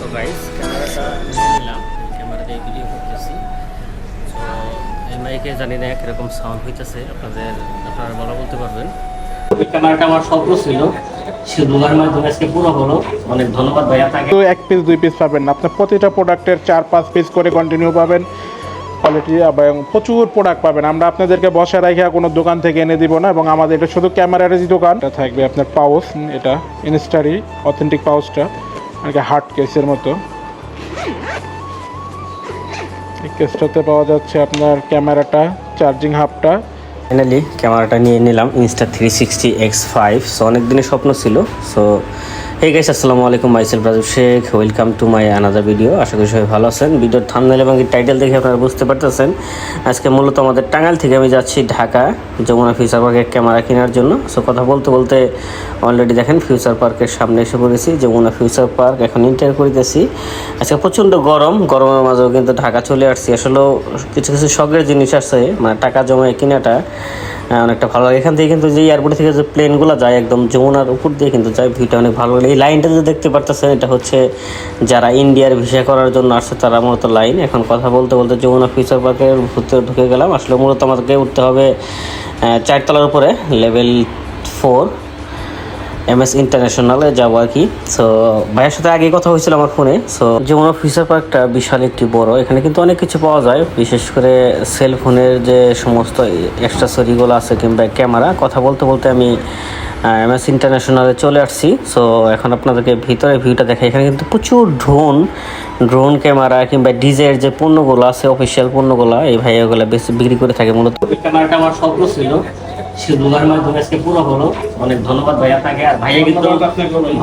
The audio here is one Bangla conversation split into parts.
সো গাইস ক্যামেরাটা নিয়ে নিলাম ক্যামেরা দিয়ে ভিডিও করতেছি। সো এই মাইকে জানি না কীরকম সাউন্ড হইতেছে আপনাদের আপনারা ভালো বলতে পারবেন। ওই ক্যামেরাটা আমার স্বপ্ন ছিল সে মাধ্যমে আজকে পুরো হলো। অনেক ধন্যবাদ ভাইয়া তাকে। এক পিস দুই পিস পাবেন। না আপনার প্রতিটা প্রোডাক্টের চার পাঁচ পিস করে কন্টিনিউ পাবেন। কোয়ালিটি এবং প্রচুর প্রোডাক্ট পাবেন। আমরা আপনাদেরকে বসা রেখে কোনো দোকান থেকে এনে দিব না এবং আমাদের এটা শুধু ক্যামেরারই দোকান। এটা থাকবে আপনার পাউস এটা ইনস্টারি অথেন্টিক পাউসটা। আর কি হার্ড কেসের মতো। এই কেসটাতে পাওয়া যাচ্ছে আপনার ক্যামেরাটা, চার্জিং হাফটা। ফাইনালি ক্যামেরাটা নিয়ে নিলাম insta three sixty X five so অনেক দিনের স্বপ্ন ছিল। সো হে গাইস আসসালামু আলাইকুম myself Raju Sheikh welcome to my another video আশা করি সবাই ভালো আছেন ভিডিওর থামনেল এবং টাইটেল দেখে আপনারা বুঝতে পারতেছেন। আজকে মূলত আমাদের টাঙ্গাইল থেকে আমি যাচ্ছি ঢাকা, যমুনা ফিউচার পার্কের ক্যামেরা কেনার জন্য। সো কথা বলতে বলতে অলরেডি দেখেন, ফিউচার পার্কের সামনে এসে পড়েছি, যমুনা ফিউচার পার্ক। এখন ইন্টার করিতেছি। আজকে প্রচণ্ড গরম, গরমের মাঝেও কিন্তু ঢাকা চলে আসছি। আসলেও কিছু কিছু শখের জিনিস আছে মানে টাকা জমায় কেনাটা। অনেকটা ভালো লাগে। এখান থেকে কিন্তু যে এয়ারপোর্ট থেকে যে প্লেনগুলো যায়, একদম যমুনার উপর দিয়ে কিন্তু যায়, ভিউটা অনেক ভালো লাগে। এই লাইনটা যে দেখতে পারতেছেন, এটা হচ্ছে যারা ইন্ডিয়ার ভিসা করার জন্য আসছে, তারা মূলত লাইন এখন কথা বলতে বলতে যমুনা ফিউচার পার্কের ভিতরে ঢুকে গেলাম। আসলে মূলত আমাদেরকে উঠতে হবে চারতলার উপরে লেভেল ফোর এম এস ইন্টারন্যাশনালে যাব আর কি। সো ভাইয়ের সাথে আগে কথা হয়েছিল আমার ফোনে। সো যমুনা ফিচার পার্কটা বিশাল একটি বড়, এখানে কিন্তু অনেক কিছু পাওয়া যায়। বিশেষ করে সেল ফোনের যে সমস্ত অ্যাক্সেসরিগুলো আছে কিংবা ক্যামেরা কথা বলতে বলতে আমি এম এস ইন্টারন্যাশনালে চলে আসছি। সো এখন আপনাদেরকে ভিতরে ভিউটা দেখাই। এখানে কিন্তু প্রচুর ড্রোন ড্রোন ক্যামেরা কিংবা ডিজের যে পণ্যগুলো আছে অফিসিয়াল পণ্যগুলো, এই ভাইয়াগুলো বেশি বিক্রি করে থাকে মূলত। ক্যামেরাটা আমার স্বপ্ন ছিল। সে দুবার মাধ্যমে আজকে পুরো হলো অনেক ধন্যবাদ ভাইয়া তাকে আর ভাইয়া কিন্তু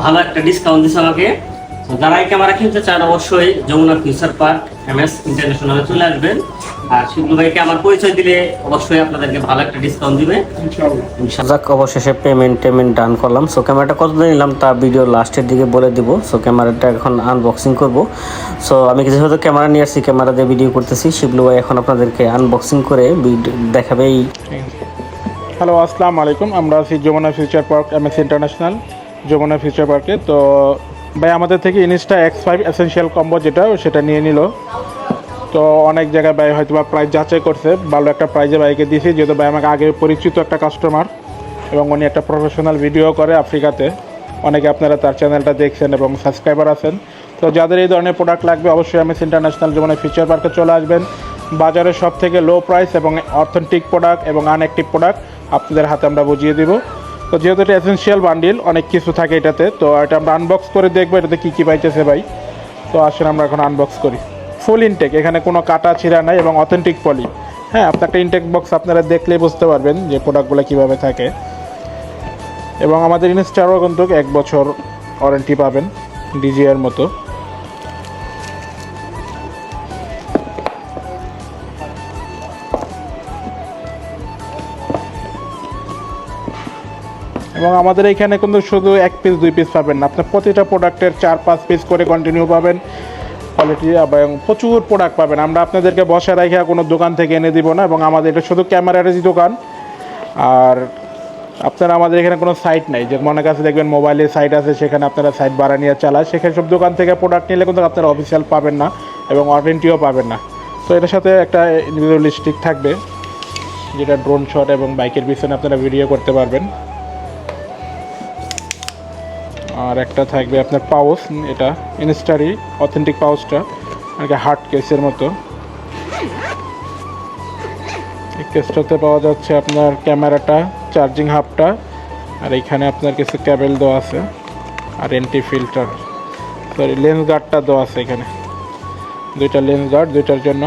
ভালো একটা ডিসকাউন্ট দিচ্ছে আমাকে। যারা এই ক্যামেরা কিনতে চান অবশ্যই Jamuna future park M S ইন্টারন্যাশনালে চলে আসবেন। আর শিবলু ভাইকে আমার পরিচয় দিলে অবশ্যই আপনাদেরকে ভালো একটা ডিসকাউন্ট দিবে। যাক অবশেষে পেমেন্ট টেমেন্ট ডান করলাম। সো ক্যামেরাটা কত দিয়ে নিলাম তা ভিডিও লাস্টের দিকে বলে দিব। সো ক্যামেরাটা এখন আনবক্সিং করব। সো আমি যেহেতু ক্যামেরা নিয়ে আসছি ক্যামেরা দিয়ে ভিডিও করতেছি শিবলু ভাই এখন আপনাদেরকে আনবক্সিং করে ভিডিও দেখাবে এই হ্যালো, আসসালামু আলাইকুম। আমরা আছি Jamuna future park M S international Jamuna future পার্কে। তো ভাই, আমাদের থেকে insta X five essential combo যেটা, সেটা নিয়ে নিল। তো অনেক জায়গায় ভাই হয়তো বা প্রাইস যাচাই করছে, ভালো একটা প্রাইজে ভাইকে দিয়েছি, যেহেতু ভাই আমাকে আগে পরিচিত একটা কাস্টমার এবং উনি একটা প্রফেশনাল ভিডিও করে আফ্রিকাতে। অনেকে আপনারা তার চ্যানেলটা দেখছেন এবং সাবস্ক্রাইবার আছেন। তো যাদের এই ধরনের প্রোডাক্ট লাগবে, অবশ্যই এমএস ইন্টারন্যাশনাল যমুনা ফিউচার পার্কে চলে আসবেন। বাজারে সব থেকে লো প্রাইস এবং অথেন্টিক প্রোডাক্ট এবং আনঅ্যাক্টিভ প্রোডাক্ট আপনাদের হাতে আমরা বুঝিয়ে দিব। তো যেহেতু এটা এসেন্সিয়াল বান্ডিল অনেক কিছু থাকে এটাতে, তো এটা আমরা আনবক্স করে দেখব এটাতে কী কী পাইতেছে ভাই। তো আসলে আমরা এখন আনবক্স করি। ফুল ইনটেক এখানে কোনো কাটা ছিঁড়া নাই এবং অথেন্টিক পলি হ্যাঁ আপনার একটা ইনটেক বক্স আপনারা দেখলেই বুঝতে পারবেন যে প্রোডাক্টগুলো কীভাবে থাকে। এবং আমাদের ইনস্টারও কিন্তু এক বছর ওয়ারেন্টি পাবেন ডিজিআর মতো। এবং আমাদের এখানে কিন্তু শুধু এক পিস দুই পিস পাবেন না। আপনার প্রতিটা প্রোডাক্টের চার, পাঁচ পিস করে কন্টিনিউ পাবেন। কোয়ালিটি এবং প্রচুর প্রোডাক্ট পাবেন। আমরা আপনাদেরকে বসা রেখে কোনো দোকান থেকে এনে দিব না এবং আমাদের এটা শুধু ক্যামেরারই দোকান। আর আপনারা আমাদের এখানে কোনো সাইট নাই। যে মনে কাছে দেখবেন মোবাইলের সাইট আছে, সেখানে আপনারা সাইট ভাড়া নিয়ে চালায়। সেখানে সব দোকান থেকে প্রোডাক্ট নিলে কিন্তু আপনারা অফিসিয়াল পাবেন না এবং ওয়ারেন্টিও পাবেন না। তো এটার সাথে একটা ইন্ডিভিজুয়ালিস্টিক থাকবে, যেটা ড্রোন শট এবং বাইকের পিছনে আপনারা ভিডিও করতে পারবেন। আর একটা থাকবে আপনার পাউস, এটা ইনস্টারি অথেন্টিক পাউসটা আর কি হার্ড কেসের মতো। এই কেসটাতে পাওয়া যাচ্ছে আপনার ক্যামেরাটা চার্জিং হাবটা আর এখানে আপনার কিছু ক্যাবেল দেওয়া আছে, আর এন্টি ফিল্টার সরি লেন্স গার্ডটা দেওয়া আছে এখানে। দুইটা লেন্স গার্ড দুইটার জন্য।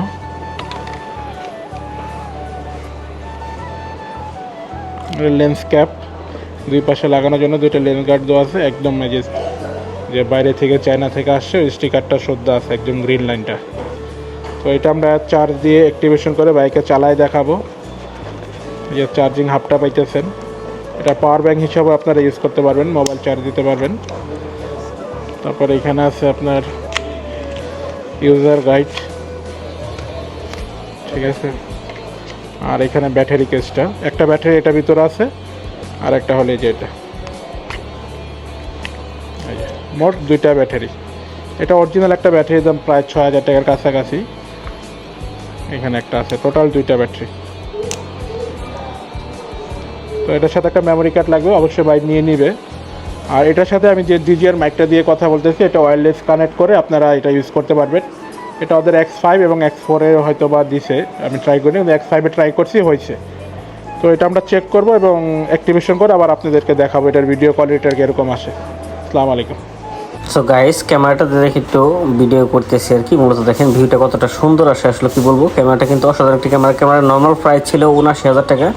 লেন্স ক্যাপ দুই পাশে লাগানোর জন্য দুইটা লেন গার্ড দেওয়া আছে, একদম এই যে বাইরে থেকে চায়না থেকে আসছে, ওই স্টিকারটা সদ্য আছে একদম গ্রিন লাইনটা। তো এটা আমরা চার্জ দিয়ে অ্যাক্টিভেশন করে বাইকে চালায় দেখাবো। যে চার্জিং হাবটা পাইতেছেন। এটা পাওয়ার ব্যাংক হিসাবে আপনারা ইউজ করতে পারবেন মোবাইল চার্জ দিতে পারবেন। তারপর এখানে আছে আপনার ইউজার গাইড ঠিক আছে। আর এখানে ব্যাটারি কেসটা একটা ব্যাটারি এটা ভিতরে আছে। আর একটা হলো যে এটা। মোট দুইটা ব্যাটারি। এটা অরিজিনাল একটা ব্যাটারির দাম প্রায় ছ হাজার টাকার কাছাকাছি। এখানে একটা আছে টোটাল দুইটা ব্যাটারি। তো এটার সাথে একটা মেমোরি কার্ড লাগবে, অবশ্যই বাইক নিয়ে নিবে। আর এটার সাথে আমি যে ডিজিআর মাইকটা দিয়ে কথা বলতেছি, এটা ওয়্যারলেস কানেক্ট করে আপনারা এটা ইউজ করতে পারবেন। এটা ওদের এক্স ফাইভ এবং এক্স ফোরে হয়তো বা দিছে, আমি ট্রাই করি কিন্তু এক্স ফাইভে ট্রাই করছি, হয়েছে। তো এটা আমরা চেক করব এবং অ্যাক্টিভেশন করে আবার আপনাদেরকে দেখাবো এটার ভিডিও কোয়ালিটিটা কীরকম আসে। আসসালামু আলাইকুম। সো গাইস ক্যামেরাটাতে দেখে একটু ভিডিও করতেছি আর কি। মূলত দেখেন ভিউটা কতটা সুন্দর আসে, আসলে কি বলব? ক্যামেরাটা কিন্তু অসাধারণ একটি ক্যামেরা ক্যামেরার নর্মাল প্রাইস ছিল উনাশি হাজার টাকা।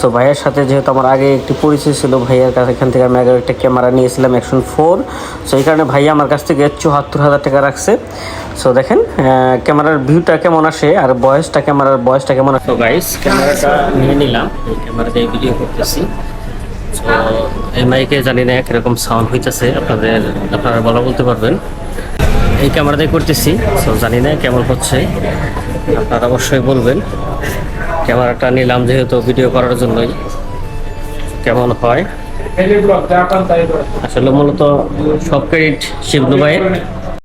সো ভাইয়ের সাথে যেহেতু আমার আগে একটি পরিচয় ছিল, ভাইয়ের কাছে এখান থেকে আমি আগে একটা ক্যামেরা নিয়েছিলাম অ্যাকশন ফোর সো এই কারণে ভাইয়া আমার কাছ থেকে চুয়াত্তর হাজার টাকা রাখছে। সো দেখেন ক্যামেরার ভিউটা কেমন আসে আর বয়সটা, ক্যামেরার বয়সটা কেমন আসে? গাইস ক্যামেরাটা নিয়ে নিলাম। ক্যামেরা দিয়ে ভিডিও করতেছি। তো এই মাইকে জানি না কীরকম সাউন্ড হইতেছে, আপনাদের, আপনারা বলা বলতে পারবেন। এই ক্যামেরা দিয়ে করতেছি তো জানি না কেমন হচ্ছে। আপনারা অবশ্যই বলবেন। ক্যামেরাটা নিলাম যেহেতু ভিডিও করার জন্যই। কেমন হয়? আসলে মূলত সব ক্রেডিট ভাইয়ের।